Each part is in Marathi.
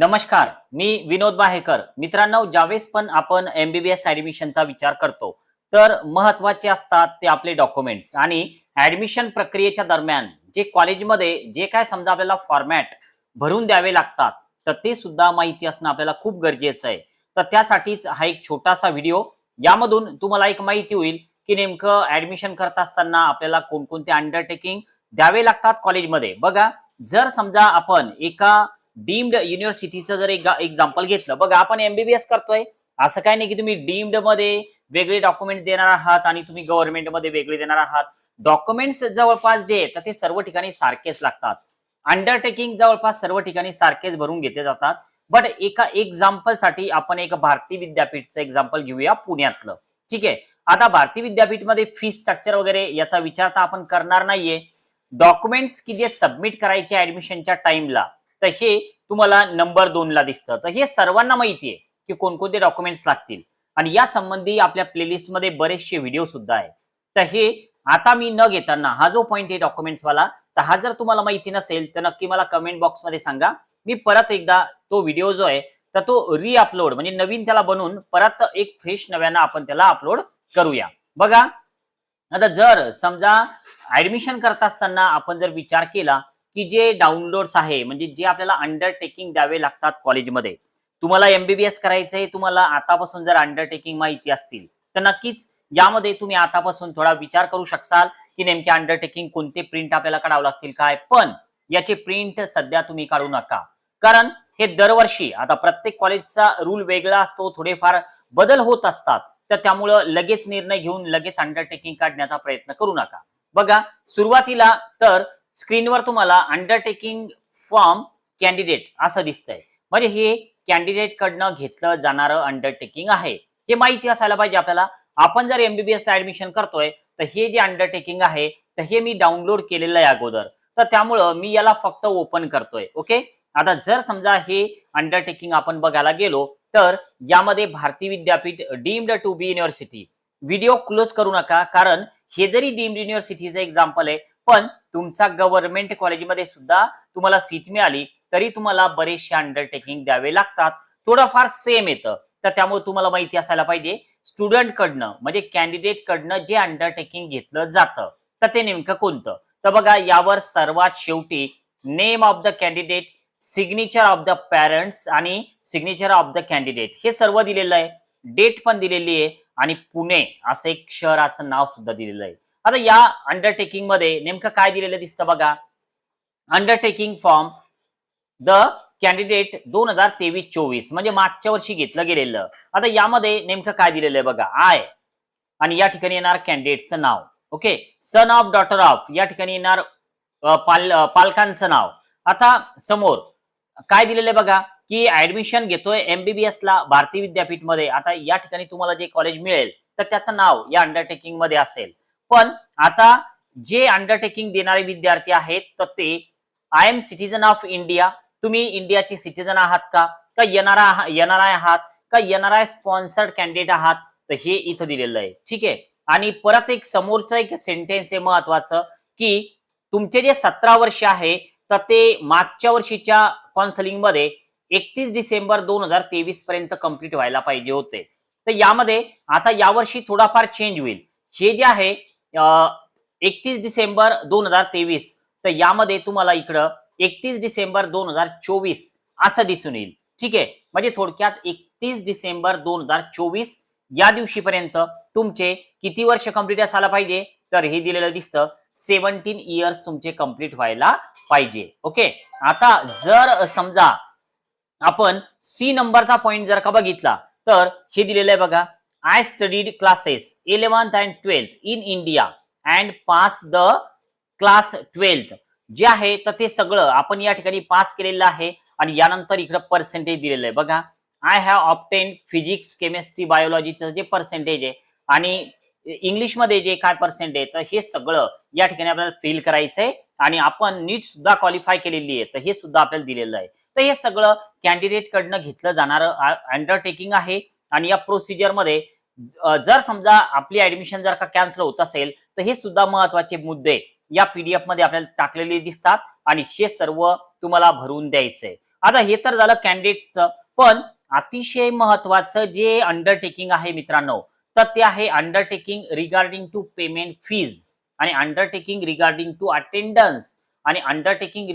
नमस्कार मी विनोद बाहेकर. मित्रांनो ज्यावेळेस पण आपण एमबीबीएस ऍडमिशनचा विचार करतो तर महत्त्वाचे असतात ते आपले डॉक्युमेंट्स आणि ऍडमिशन प्रक्रियेच्या दरम्यान जे कॉलेजमध्ये जे काय समजा आपल्याला फॉर्मॅट भरून द्यावे लागतात तर ते सुद्धा माहिती असणं आपल्याला खूप गरजेचं आहे. तर त्यासाठीच हा एक छोटासा व्हिडिओ यामधून तुम्हाला एक माहिती होईल की नेमकं ऍडमिशन करत असताना आपल्याला कोणकोणते अंडरटेकिंग द्यावे लागतात कॉलेजमध्ये बघा जर समजा आपण एका डीम्ड युनिव्हर्सिटीचं जर एक एक्झाम्पल घेतलं बघा आपण एमबीबीएस करतोय. असं काय नाही की तुम्ही डीम्डमध्ये वेगळे डॉक्युमेंट देणार आहात आणि तुम्ही गव्हर्नमेंटमध्ये वेगळे देणार आहात. डॉक्युमेंट्स जवळपास जे आहेत ते सर्व ठिकाणी सारखेच लागतात. अंडरटेकिंग जवळपास सर्व ठिकाणी सारखेच भरून घेतले जातात. बट एका एक्झाम्पलसाठी आपण एक भारती विद्यापीठचं एक्झाम्पल घेऊया पुण्यातलं. ठीक आहे? आता भारती विद्यापीठमध्ये फी स्ट्रक्चर वगैरे याचा विचार तर आपण करणार नाहीये. डॉक्युमेंट्स की जे सबमिट करायचे ऍडमिशनच्या टाइमला तर हे तुम्हाला नंबर दोनला दिसतं. तर हे सर्वांना माहिती आहे की कोणकोणते डॉक्युमेंट्स लागतील. आणि या संबंधी आपल्या प्लेलिस्टमध्ये बरेचसे व्हिडिओ सुद्धा आहे तर हे आता मी न घेताना हा जो पॉईंट आहे डॉक्युमेंट्स वाला तर हा जर तुम्हाला माहिती नसेल तर नक्की मला कमेंट बॉक्समध्ये सांगा. मी परत एकदा तो व्हिडिओ जो आहे तर तो रिअपलोड म्हणजे नवीन त्याला बनवून परत एक फ्रेश नव्यानं आपण त्याला अपलोड करूया. बघा आता जर समजा ऍडमिशन करत असताना आपण जर विचार केला की जे डाउनलोड्स आहे म्हणजे जे आपल्याला अंडरटेकिंग द्यावे लागतात कॉलेजमध्ये तुम्हाला एमबीबीएस करायचंय तुम्हाला आतापासून जर अंडरटेकिंग माहिती असतील तर नक्कीच यामध्ये तुम्ही आतापासून थोडा विचार करू शकाल की नेमके अंडरटेकिंग कोणते प्रिंट आपल्याला काढावं लागतील काय? पण याचे प्रिंट सध्या तुम्ही काढू नका. कारण हे दरवर्षी आता प्रत्येक कॉलेजचा रूल वेगळा असतो थोडेफार बदल होत असतात तर त्यामुळं लगेच निर्णय घेऊन लगेच अंडरटेकिंग काढण्याचा प्रयत्न करू नका. बघा सुरुवातीला तर स्क्रीनवर तुम्हाला अंडरटेकिंग फॉर्म कॅन्डिडेट असं दिसतंय. म्हणजे हे कॅन्डिडेट कडनं घेतलं जाणारं अंडरटेकिंग आहे. हे माहिती असायला पाहिजे आपल्याला. आपण जर एमबीबीएस ला ऍडमिशन करतोय तर हे जे अंडरटेकिंग आहे तर हे मी डाउनलोड केलेलं आहे अगोदर. तर त्यामुळं मी याला फक्त ओपन करतोय ओके आता जर समजा हे अंडरटेकिंग आपण बघायला गेलो तर यामध्ये Bharati Vidyapeeth deemed to be university video close करू नका कारण हे जरी डीम्ड युनिव्हर्सिटीचं एक्झाम्पल आहे पण तुमचा गव्हर्नमेंट कॉलेजमध्ये सुद्धा तुम्हाला सीट मिळाली तरी तुम्हाला बरेचसे अंडरटेकिंग द्यावे लागतात. थोडंफार सेम येतं. तर त्यामुळे तुम्हाला माहिती असायला पाहिजे स्टुडंट कडनं म्हणजे कॅन्डिडेट कडनं जे अंडरटेकिंग घेतलं जातं तर ते नेमकं कोणतं? तर बघा यावर सर्वात शेवटी name of the candidate signature of the parents आणि सिग्नेचर ऑफ द कॅन्डिडेट हे सर्व दिलेलं आहे. डेट पण दिलेली आहे आणि पुणे असं एक शहराचं नाव सुद्धा दिलेलं आहे. आता या अंडरटेकिंगमध्ये नेमकं काय दिलेलं दिसतं बघा. अंडरटेकिंग फॉर्म द कॅन्डिडेट दोन हजार तेवीस चोवीस म्हणजे मागच्या वर्षी घेतलं गेलेलं. आता यामध्ये नेमकं काय दिलेलं आहे बघा. आय आणि या ठिकाणी येणार कॅन्डिडेटचं नाव. Okay son of daughter of या ठिकाणी येणार पाल पालकांचं नाव. आता समोर काय दिलेलं आहे बघा? की ऍडमिशन घेतोय एमबीबीएस ला भारतीय विद्यापीठमध्ये आता या ठिकाणी तुम्हाला जे कॉलेज मिळेल तर त्याचं नाव या अंडरटेकिंगमध्ये असेल. पण आता जे अंडरटेकिंग देणारे विद्यार्थी आहेत तर ते I am citizen of India तुम्ही इंडियाचे सिटीजन आहात का? का येणार एनआरआय आहात? का एनआरआय स्पॉन्सर्ड कॅन्डिडेट आहात? तर हे इथं दिलेलं आहे. ठीक आहे? आणि परत एक समोरचं एक सेंटेन्स आहे महत्वाचं की तुमचे जे सतरा वर्ष आहे तर ते मागच्या वर्षीच्या काउन्सिलिंगमध्ये एकतीस डिसेंबर दोन हजार तेवीस पर्यंत कंप्लीट व्हायला पाहिजे होते. तर यामध्ये आता यावर्षी थोडाफार चेंज होईल. हे जे आहे एकतीस डिसेंबर दोन हजार तेवीस. तर यामध्ये तुम्हाला इकडं एकतीस डिसेंबर दोन हजार चोवीस असं दिसून येईल. ठीक आहे? म्हणजे थोडक्यात एकतीस डिसेंबर दोन हजार चोवीस या दिवशीपर्यंत तुमचे किती वर्ष कंप्लीट असायला पाहिजे? तर हे दिलेलं दिसतं. सेव्हन्टीन इयर्स तुमचे कंप्लीट व्हायला पाहिजे. ओके? आता जर समजा आपण सी नंबरचा पॉइंट जर का बघितला तर हे दिलेलं आहे बघा. I studied classes eleventh and twelfth in India and pass the class twelfth जे आहे तर ते सगळं आपण या ठिकाणी पास केलेलं आहे आणि यानंतर इकडं पर्सेंटेज दिलेलं आहे. बघा I have obtain physics chemistry बायोलॉजीचं जे पर्सेंटेज आहे आणि इंग्लिशमध्ये जे काय पर्सेंट आहे तर हे सगळं या ठिकाणी आपल्याला फिल करायचंय आणि आपण नीट सुद्धा क्वालिफाय केलेली आहे. तर हे सुद्धा आपल्याला दिलेलं आहे. तर हे सगळं कॅन्डिडेट कडनं घेतलं जाणारं अंडरटेकिंग आहे. आणि या प्रोसिजरमध्ये जर समजा आपली ऍडमिशन जर का कॅन्सल होत असेल तर हे सुद्धा महत्त्वाचे मुद्दे या पीडीएफमध्ये आपल्याला टाकलेले दिसतात आणि हे सर्व तुम्हाला भरून द्यायचंय. आता हे तर झालं कॅन्डिडेटचं पण अतिशय महत्वाचं जे अंडरटेकिंग आहे मित्रांनो तर ते आहे undertaking regarding to payment fees आणि अंडरटेकिंग रिगार्डिंग टू अटेंडन्स आणि अंडरटेकिंग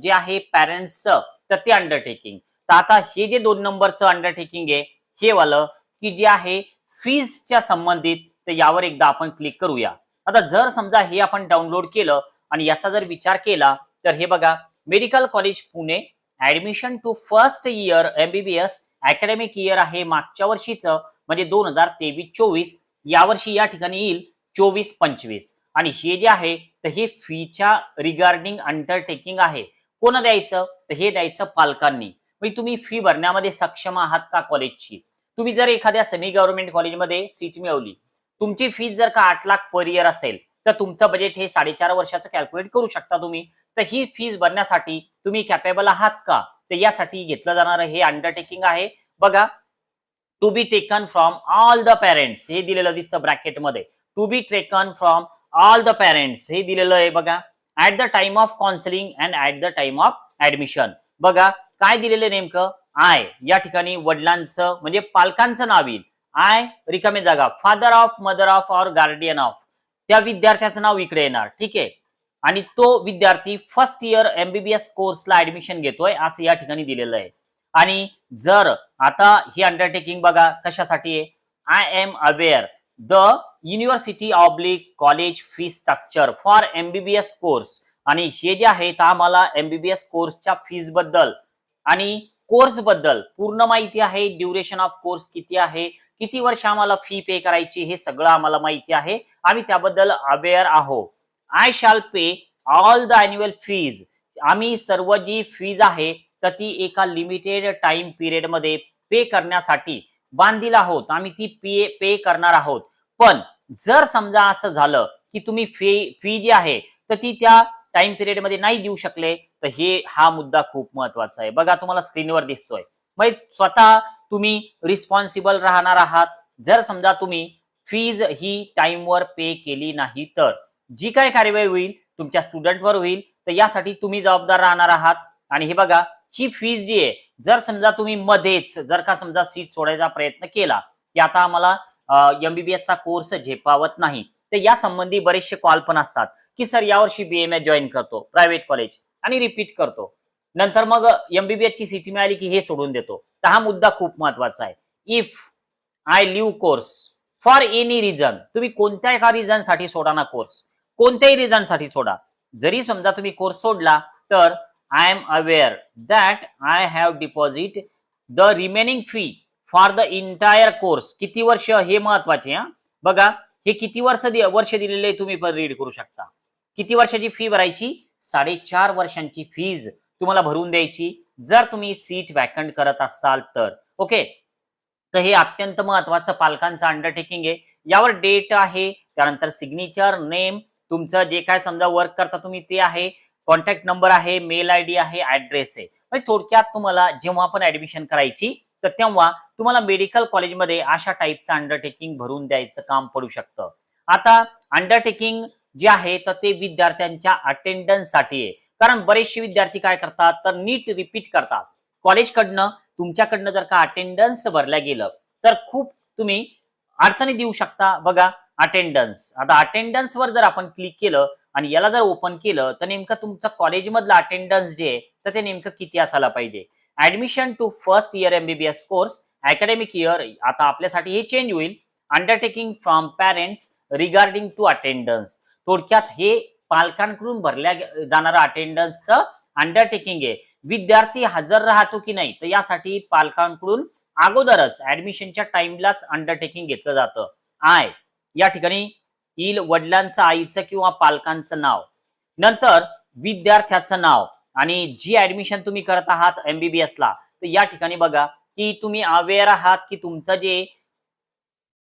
जे आहे पॅरेंट्सचं तर ते अंडरटेकिंग तर आता हे जे दोन नंबरचं अंडरटेकिंग आहे हे वालं की जे आहे फीजच्या संबंधित तर यावर एकदा आपण क्लिक करूया. आता जर समजा हे आपण डाउनलोड केलं आणि याचा जर विचार केला तर हे बघा medical college Pune admission to first year MBBS academic year आहे मागच्या वर्षीचं म्हणजे दोन हजार तेवीस चोवीस यावर्षी या ठिकाणी येईल चोवीस पंचवीस आणि हे जे आहे तर हे फीच्या रिगार्डिंग अंडरटेकिंग आहे. कोण द्यायचं? तर हे द्यायचं पालकांनी. म्हणजे तुम्ही फी भरण्यामध्ये सक्षम आहात का कॉलेजची तुम्ही जर एखाद्या सेमी गव्हर्नमेंट कॉलेजमध्ये सीट मिळवली तुमची फीज जर का आठ लाख पर इयर असेल तर तुमचं बजेट हे साडेचार वर्षाचं कॅल्क्युलेट करू शकता तुम्ही. तर ही फीज भरण्यासाठी तुम्ही कॅपेबल आहात का? तर यासाठी घेतलं जाणारं हे अंडरटेकिंग आहे. बघा to be taken from all the parents हे दिलेलं दिसतं ब्रॅकेटमध्ये to be taken from all the parents हे दिलेलं आहे बघा. At the time of counselling and at the time of admission बघा काय दिलेलं नेमकं? आय. या ठिकाणी वडिलांचं म्हणजे पालकांचं नाव येईल. आय. रिकामी जागा. Father of mother of or guardian of त्या विद्यार्थ्याचं नाव इकडे येणार. ठीक आहे? आणि तो विद्यार्थी फर्स्ट इयर एमबीबीएस कोर्सला ऍडमिशन घेतोय असं या ठिकाणी दिलेलं आहे. आणि जर आता ही अंडरटेकिंग बघा कशासाठी आहे? I am aware the university oblique college fee structure for MBBS course आणि हे जे आहे तर आम्हाला एमबीबीएस कोर्सच्या फीजबद्दल आणि कोर्सबद्दल पूर्ण माहिती आहे. ड्युरेशन ऑफ कोर्स किती आहे? किती वर्ष आम्हाला फी पे करायची हे सगळं आम्हाला माहिती आहे. आम्ही त्याबद्दल अवेअर आहोत. I shall pay all the annual fees आम्ही सर्व जी फीज आहे तर ती एका लिमिटेड टाइम पिरियडमध्ये पे करण्यासाठी बांधील आहोत. आम्ही ती पे पे करणार आहोत. पण जर समजा असं झालं की तुम्ही फी फी जी आहे तर ती त्या टाइम पिरियडमध्ये नाही देऊ शकले. तर हे हा मुद्दा खूप महत्त्वाचा आहे. बघा तुम्हाला स्क्रीनवर दिसतोय. मग स्वतः तुम्ही रिस्पॉन्सिबल राहणार आहात. जर समजा तुम्ही फीज ही टाइमवर पे केली नाही तर. जी काय कार्यवाही होईल तुमच्या स्टुडंटवर होईल. तर यासाठी तुम्ही जबाबदार राहणार आहात. आणि हे बघा ही फीज जी आहे जर समजा तुम्ही मध्येच जर का समजा सीट सोडायचा प्रयत्न केला की आता आम्हाला एमबीबीएसचा कोर्स झेपावत नाही. तर या संबंधी बरेचसे कॉल पण असतात की सर यावर्षी बीएमए जॉईन करतो प्रायव्हेट कॉलेज आणि रिपीट करतो. नंतर मग एमबीबीएस ची सीटी मिळाली की हे सोडून देतो. तर हा मुद्दा खूप महत्त्वाचा आहे. If I leave course for any reason तुम्ही कोणत्या एका रिझनसाठी सोडा ना कोर्स कोणत्याही रिझनसाठी सोडा. जरी समजा तुम्ही कोर्स सोडला तर I am aware that I have deposit the remaining fee for the entire course किती वर्ष? हे महत्त्वाचे हा? बघा हे किती वर्ष वर्ष दिलेले तुम्ही पण रीड करू शकता. किती वर्षाची फी भरायची? साडेचार वर्षांची फीज तुम्हाला भरून द्यायची. जर तुम्ही सीट वॅकंट करत असाल तर. ओके तर हे अत्यंत महत्वाचं पालकांचं अंडरटेकिंग आहे. यावर डेट आहे. त्यानंतर सिग्नेचर नेम तुमचं जे काय समजा वर्क करता तुम्ही ते आहे. कॉन्टॅक्ट नंबर आहे मेल आय डी आहे ऍड्रेस आहे. म्हणजे थोडक्यात तुम्हाला जेव्हा पण ऍडमिशन करायची तर तेव्हा तुम्हाला मेडिकल कॉलेजमध्ये अशा टाईपचं अंडरटेकिंग भरून द्यायचं काम पडू शकतं. आता अंडरटेकिंग जे आहे तर ते विद्यार्थ्यांच्या अटेंडन्ससाठी आहे. कारण बरेचसे विद्यार्थी काय करतात तर नीट रिपीट करतात. कॉलेजकडनं तुमच्याकडनं जर का अटेंडन्स भरल्या गेलं तर खूप तुम्ही अडचणी देऊ शकता. बघा अटेंडन्स आता अटेंडन्सवर जर आपण क्लिक केलं आणि याला जर ओपन केलं तर नेमकं तुमचं कॉलेजमधलं अटेंडन्स जे आहे तर ते नेमकं किती असायला पाहिजे? Admission to first year MBBS course academic year आता आपल्यासाठी हे चेंज होईल. Undertaking from parents regarding to attendance थोडक्यात हे पालकांकडून भरल्या जाणारा जाणारं अटेंडन्सचं अंडरटेकिंग आहे. विद्यार्थी हजर राहतो की नाही तर यासाठी पालकांकडून अगोदरच ऍडमिशनच्या टाइमलाच अंडरटेकिंग घेतलं जातं. आय या ठिकाणी येईल वडिलांचं आईचं किंवा पालकांचं नाव. नंतर विद्यार्थ्याचं नाव आणि जी ऍडमिशन तुम्ही करत आहात एमबीबीएस ला तर या ठिकाणी बघा की तुम्ही अवेअर आहात की तुमचं जे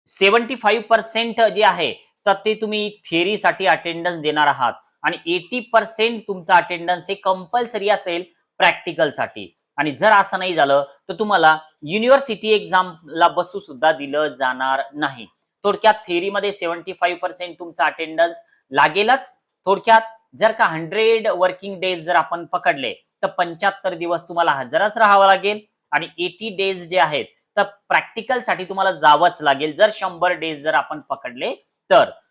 सेव्हन्टी फाईव्ह पर्सेंट जे आहे तर ते तुम्ही थिअरीसाठी अटेंडन्स देणार आहात. आणि एटी पर्सेंट तुमचा अटेंडन्स हे कंपल्सरी असेल प्रॅक्टिकलसाठी आणि जर असं नाही झालं तर तुम्हाला युनिव्हर्सिटी एक्झामला बसू सुद्धा दिलं जाणार नाही. थोडक्यात थिअरीमध्ये सेव्हन्टी फाईव्ह पर्सेंट तुमचा अटेंडन्स लागेलच. थोडक्यात जर का हंड्रेड वर्किंग डेज जर आपण पकडले तर पंच्याहत्तर दिवस तुम्हाला हजरच राहावं लागेल. आणि एटी डेज जे आहेत तर प्रॅक्टिकलसाठी तुम्हाला जावंच लागेल. जर शंभर डेज जर आपण पकडले तर